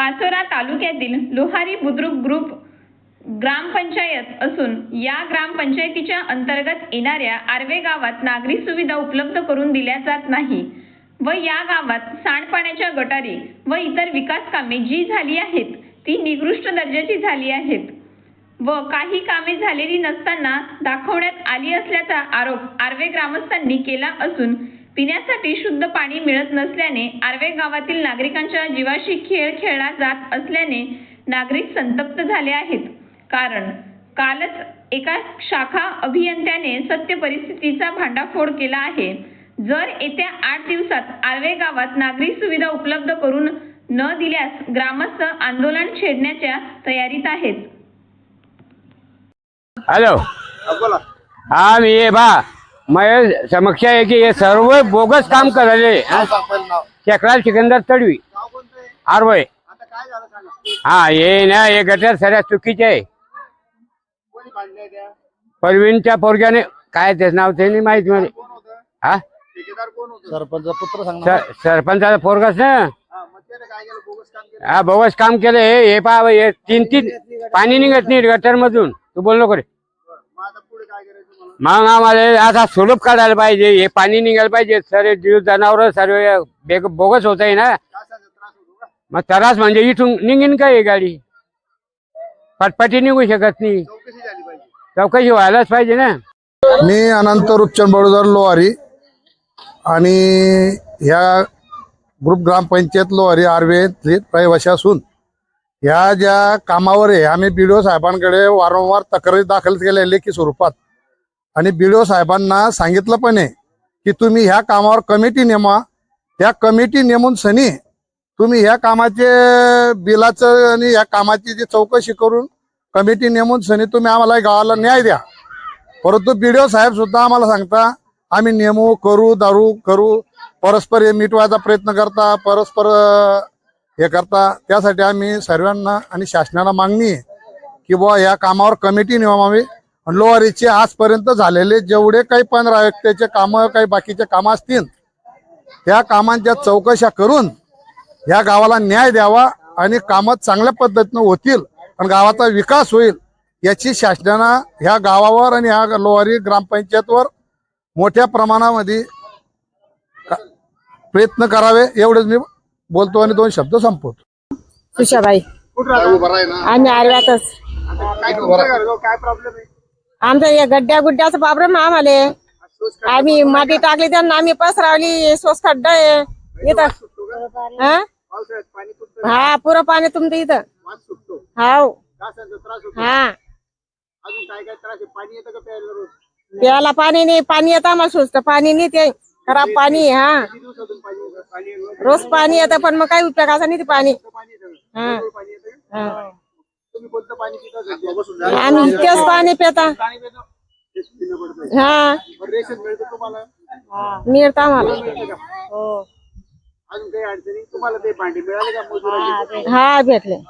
पाचोरा तालुक्यातील लोहारी बुद्रुक ग्रुप ग्रामपंचायत असून या ग्रामपंचायतीच्या अंतर्गत येणाऱ्या आर्वे गावात नागरी सुविधा उपलब्ध करून दिल्या जात नाही व या गावात सांडपाण्याच्या गटारी व इतर विकास कामे जी झाली आहेत ती निकृष्ट दर्जाची झाली आहेत व काही कामे झालेली नसताना दाखवण्यात आली असल्याचा आरोप आर्वे ग्रामस्थांनी केला असून पिण्यासाठी शुद्ध पाणी मिळत नसल्याने आर्वे गावातील नागरिकांच्या जीवाशी खेळ खेळला जात असल्याने नागरिक संतप्त झाले आहेत. कारण कालच एका शाखा अभियंत्याने सत्य परिस्थितीचा भांडाफोड केला आहे. जर येत्या आठ दिवसात आर्वे गावात नागरी सुविधा उपलब्ध करून न दिल्यास ग्रामस्थ आंदोलन छेडण्याच्या तयारीत आहेत. हॅलो. हा मी ये बा. माझ्या समक्ष आहे की हे सर्व बोगस काम करायले शेकराल सिकंदर तडवी. आरवय. आता काय झालं सांगा. हा हे ना हे गटर सगळ्या चुकीचे आहे. परवीनच्या पोरग्याने काय त्याचं नाव ते नाही माहीत मला. हा? ठेकेदार कोण होतं? सरपंच पुत्र सांग सर- सरपंचाचा पोरगाच ना. हा बोगस काम केलं? हा बोगस काम केलं हे हे पहा हे तीन तीन पाणी निघत नाही गटर मधून तू बोल नको रे बरं. मग आता पुढे काय करायचं मला मग आम्हाला आता स्वरूप काढायला पाहिजे हे पाणी निघायला पाहिजे सर्व जीव जनावर सर्व बेग बोगस होत आहे ना. मग त्रास म्हणजे इथून निघेन का ही गाडी? पटपटी निघू शकत नाही. चौकशी व्हायलाच पाहिजे ना. मी अनंत रूपचंद बडोदर लोहारी आणि ह्या ग्रुप ग्रामपंचायत लोहारी आर्वे रहिवाशी असून ह्या ज्या कामावर आहे आम्ही बी साहेबांकडे वारंवार तक्रारी दाखल केल्या लेखी स्वरूपात. आणि बी साहेबांना सांगितलं पण आहे की तुम्ही ह्या कामावर कमिटी नेमा. त्या कमिटी नेमून सनी तुम्ही ह्या कामाचे बिलाचं आणि ह्या कामाची जी चौकशी करून कमिटी नेमून सनी तुम्ही आम्हाला गावाला न्याय द्या. परंतु बीडीओ साहेब सुद्धा आम्हाला सांगता आम्ही नेमू करू दारू करू परस्पर हे मिटवायचा प्रयत्न करता परस्पर हे करता. त्यासाठी आम्ही सर्वांना आणि शासनाला मागणी आहे की बुवा या कामावर कमिटी नेमावी. लोवारीचे आजपर्यंत झालेले जेवढे काही पंधरा व्यक्तीचे कामं काही बाकीचे कामं असतील त्या कामांच्या चौकशा करून या गावाला न्याय द्यावा आणि कामं चांगल्या पद्धतीनं होतील आणि गावाचा विकास होईल याची शासनानं ह्या गावावर आणि ह्या लोहारी ग्रामपंचायतवर मोठ्या प्रमाणामध्ये प्रयत्न करावे एवढेच मी बोलतो आणि दोन शब्द संपवतो. सुशाबाई आम्ही आरव्यातच काय प्रॉब्लेम आहे? आमचं या गड्ड्या गुड्ड्याचा प्रॉब्लेम आम्हाला आम्ही माती टाकली त्यांना आम्ही पसरावली सोस खड्डा आहे. इथं हा? पाणी हा पुरं पाणी तुमचं इथं. हाव. हा. पाणी प्यायला पाणी नाही पाणी येतं आम्हाला सुचत. पाणी नाही ते खराब पाणी आहे, हा. रोज पाणी येतं पण मग काही असा नाही ते पाणी. हा. हा. तुम्ही कोणतं पाणी पिता? आम्ही तेच पाणी पिता. पाणी पितो? तेच पिणं पडतं हा. बरं, रेशन मिळतं तुम्हाला? मिळतं आम्हाला. मिळतं का अजून काही अडचणी? तुम्हाला ते भांडी मिळाले का? मजुराचे? हा भेटले.